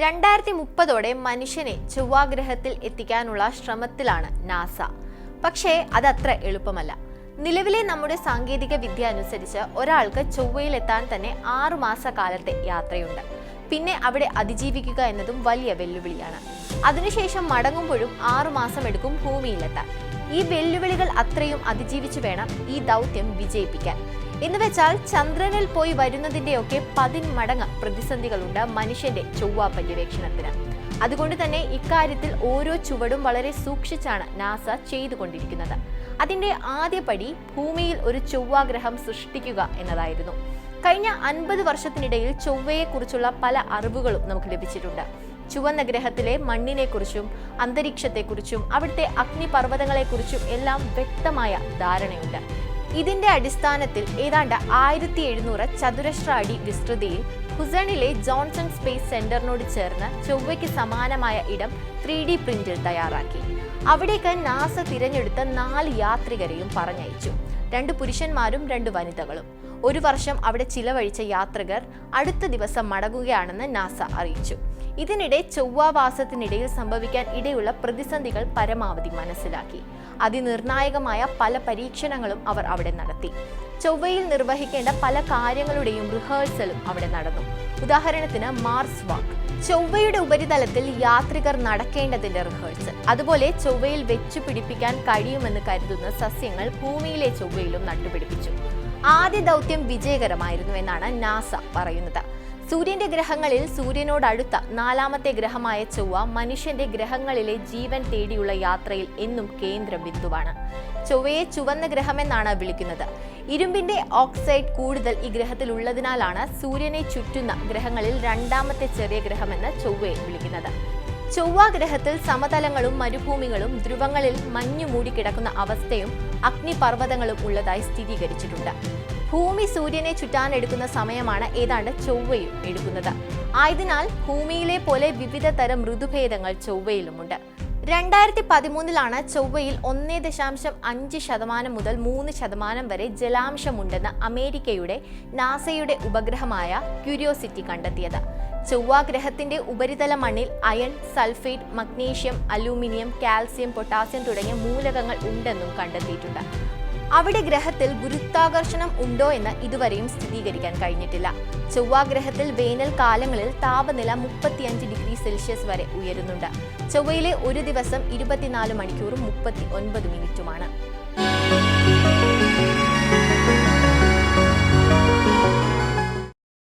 രണ്ടായിരത്തി മുപ്പതോടെ മനുഷ്യനെ ചൊവ്വാഗ്രഹത്തിൽ എത്തിക്കാനുള്ള ശ്രമത്തിലാണ് നാസ. പക്ഷേ അതത്ര എളുപ്പമല്ല. നിലവിലെ നമ്മുടെ സാങ്കേതിക വിദ്യ അനുസരിച്ച് ഒരാൾക്ക് ചൊവ്വയിലെത്താൻ തന്നെ ആറു മാസ കാലത്തെ യാത്രയുണ്ട്. പിന്നെ അവിടെ അതിജീവിക്കുക എന്നതും വലിയ വെല്ലുവിളിയാണ്. അതിനുശേഷം മടങ്ങുമ്പോഴും ആറു മാസം എടുക്കും ഭൂമിയിലെത്താൻ. ഈ വെല്ലുവിളികൾ അത്രയും അതിജീവിച്ചു വേണം ഈ ദൗത്യം വിജയിപ്പിക്കാൻ. എന്ന് വെച്ചാൽ ചന്ദ്രനിൽ പോയി വരുന്നതിന്റെയൊക്കെ പതിന്മടങ്ങ് പ്രതിസന്ധികളുണ്ട് മനുഷ്യന്റെ ചൊവ്വ പര്യവേക്ഷണത്തിന്. അതുകൊണ്ട് തന്നെ ഇക്കാര്യത്തിൽ ഓരോ ചുവടും വളരെ സൂക്ഷിച്ചാണ് നാസ ചെയ്തുകൊണ്ടിരിക്കുന്നത്. അതിന്റെ ആദ്യപടി ഭൂമിയിൽ ഒരു ചൊവ്വാഗ്രഹം സൃഷ്ടിക്കുക എന്നതായിരുന്നു. കഴിഞ്ഞ അൻപത് വർഷത്തിനിടയിൽ ചൊവ്വയെക്കുറിച്ചുള്ള പല അറിവുകളും നമുക്ക് ലഭിച്ചിട്ടുണ്ട്. ചുവന്ന ഗ്രഹത്തിലെ മണ്ണിനെക്കുറിച്ചും അന്തരീക്ഷത്തെക്കുറിച്ചും അവിടുത്തെ അഗ്നിപർവതങ്ങളെക്കുറിച്ചും എല്ലാം വ്യക്തമായ ധാരണയുണ്ട്. ഇതിന്റെ അടിസ്ഥാനത്തിൽ ഏതാണ്ട് ആയിരത്തി എഴുന്നൂറ് ചതുരശ്ര അടി വിസ്തൃതിയിൽ ഹുസണിലെ ജോൺസൺ സ്പേസ് സെന്ററിനോട് ചേർന്ന് ചൊവ്വയ്ക്ക് സമാനമായ ഇടം ത്രീ ഡി പ്രിന്റിൽ തയ്യാറാക്കി. അവിടേക്ക് നാസ തിരഞ്ഞെടുത്ത നാല് യാത്രികരെയും പറഞ്ഞയച്ചു. രണ്ട് പുരുഷന്മാരും രണ്ട് വനിതകളും. ഒരു വർഷം അവിടെ ചിലവഴിച്ച യാത്രികർ അടുത്ത ദിവസം മടങ്ങുകയാണെന്ന് നാസ അറിയിച്ചു. ഇതിനിടെ ചൊവ്വാവാസത്തിനിടയിൽ സംഭവിക്കാൻ ഇടയുള്ള പ്രതിസന്ധികൾ പരമാവധി മനസ്സിലാക്കി. അതിനിർണായകമായ പല പരീക്ഷണങ്ങളും അവർ അവിടെ നടത്തി. ചൊവ്വയിൽ നിർവഹിക്കേണ്ട പല കാര്യങ്ങളുടെയും റിഹേഴ്സലും അവിടെ നടന്നു. ഉദാഹരണത്തിന് മാർസ് വാക്ക് ചൊവ്വയുടെ ഉപരിതലത്തിൽ യാത്രികർ നടക്കേണ്ടതിന്റെ റിഹേഴ്സൽ. അതുപോലെ ചൊവ്വയിൽ വെച്ചു പിടിപ്പിക്കാൻ കഴിയുമെന്ന് കരുതുന്ന സസ്യങ്ങൾ ഭൂമിയിലെ ചൊവ്വയിലും നട്ടുപിടിപ്പിച്ചു. ആദ്യ ദൗത്യം വിജയകരമായിരുന്നു എന്നാണ് നാസ പറയുന്നത്. സൂര്യന്റെ ഗ്രഹങ്ങളിൽ സൂര്യനോടടുത്ത നാലാമത്തെ ഗ്രഹമായ ചൊവ്വ മനുഷ്യന്റെ ഗ്രഹങ്ങളിലെ ജീവൻ തേടിയുള്ള യാത്രയിൽ എന്നും കേന്ദ്ര ബിന്ദുവാണ്. ചൊവ്വയെ ചുവന്ന ഗ്രഹമെന്നാണ് വിളിക്കുന്നത്. ഇരുമ്പിന്റെ ഓക്സൈഡ് കൂടുതൽ ഈ ഗ്രഹത്തിൽ ഉള്ളതിനാലാണ് സൂര്യനെ ചുറ്റുന്ന ഗ്രഹങ്ങളിൽ രണ്ടാമത്തെ ചെറിയ ഗ്രഹമെന്ന് ചൊവ്വയെ വിളിക്കുന്നത്. ചൊവ്വ ഗ്രഹത്തിൽ സമതലങ്ങളും മരുഭൂമികളും ധ്രുവങ്ങളിൽ മഞ്ഞു മൂടിക്കിടക്കുന്ന അവസ്ഥയും അഗ്നിപർവതങ്ങളും ഉള്ളതായി സ്ഥിരീകരിച്ചിട്ടുണ്ട്. ഭൂമി സൂര്യനെ ചുറ്റാൻ എടുക്കുന്ന സമയമാണ് ഏതാണ്ട് ചൊവ്വയും എടുക്കുന്നത്. ആയതിനാൽ ഭൂമിയിലെ പോലെ വിവിധ തരം ഋതുഭേദങ്ങൾ ചൊവ്വയിലുമുണ്ട്. രണ്ടായിരത്തി പതിമൂന്നിലാണ് ചൊവ്വയിൽ ഒന്നേ ദശാംശം അഞ്ച് ശതമാനം മുതൽ മൂന്ന് ശതമാനം വരെ ജലാംശമുണ്ടെന്ന് അമേരിക്കയുടെ നാസയുടെ ഉപഗ്രഹമായ ക്യൂരിയോസിറ്റി കണ്ടെത്തിയത്. ചൊവ്വ ഗ്രഹത്തിന്റെ ഉപരിതല മണ്ണിൽ iron sulphate magnesium aluminium calcium potassium തുടങ്ങിയ മൂലകങ്ങൾ ഉണ്ടെന്നും കണ്ടെത്തിയിട്ടുണ്ട്. അവിടെ ഗ്രഹത്തിൽ ഗുരുത്വാകർഷണം ഉണ്ടോ എന്ന് ഇതുവരെയും സ്ഥിരീകരിക്കാൻ കഴിഞ്ഞിട്ടില്ല. ചൊവ്വാഗ്രഹത്തിൽ വേനൽ കാലങ്ങളിൽ താപനില മുപ്പത്തിയഞ്ച് ഡിഗ്രി സെൽഷ്യസ് വരെ ഉയരുന്നുണ്ട്. ചൊവ്വയിലെ ഒരു ദിവസം ഇരുപത്തിനാല് മണിക്കൂറും മുപ്പത്തി ഒൻപത് മിനിറ്റുമാണ്.